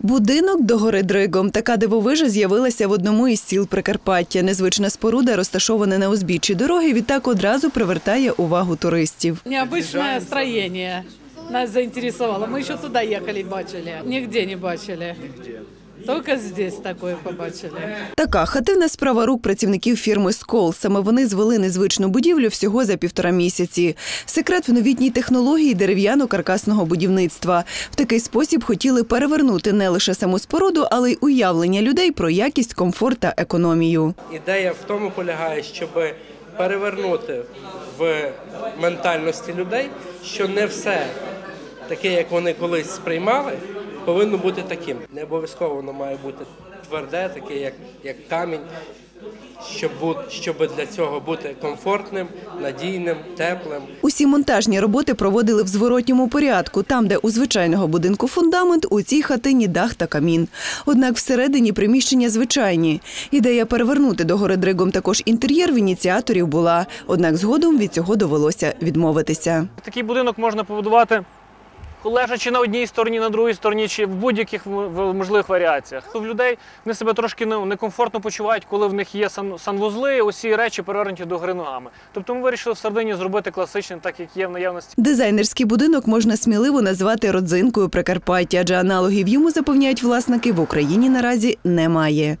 Будинок до гори Дригом. Така дивовижа з'явилася в одному із сіл Прикарпаття. Незвична споруда, розташована на узбіччі дороги, відтак одразу привертає увагу туристів. Необичне строєння нас заінтересувало. Ми ще туда їхали, бачили. Нігде не бачили. Только здесь такое побачили. Така хатина справа рук працівників фірми Скол. Саме вони звели незвичну будівлю всього за півтора місяці. Секрет в новітній технології дерев'яно-каркасного будівництва. В такий спосіб хотіли перевернути не лише саму споруду, але й уявлення людей про якість, комфорт та економію. Ідея в тому полягає, щоб перевернути в ментальності людей, що не все таке, як вони колись сприймали, повинно бути таким. Не обов'язково воно має бути тверде, таке, як, як камінь, щоб, щоб для цього бути комфортним, надійним, теплим. Усі монтажні роботи проводили в зворотньому порядку, там, де у звичайного будинку фундамент, у цій хатині дах та камін. Однак всередині приміщення звичайні. Ідея перевернути до гори Дригом також інтер'єр в ініціаторів була. Однак згодом від цього довелося відмовитися. Такий будинок можна побудувати лежачи на одній стороні, на другій стороні, чи в будь-яких в- в- можливих варіаціях. В людей вони себе трошки некомфортно почувають, коли в них є сан- санвузли, усі речі перевернуті до гри ногами. Тобто ми вирішили всередині зробити класичний, так як є в наявності. Дизайнерський будинок можна сміливо назвати родзинкою Прикарпаття, адже аналогів йому запевняють власники в Україні наразі немає.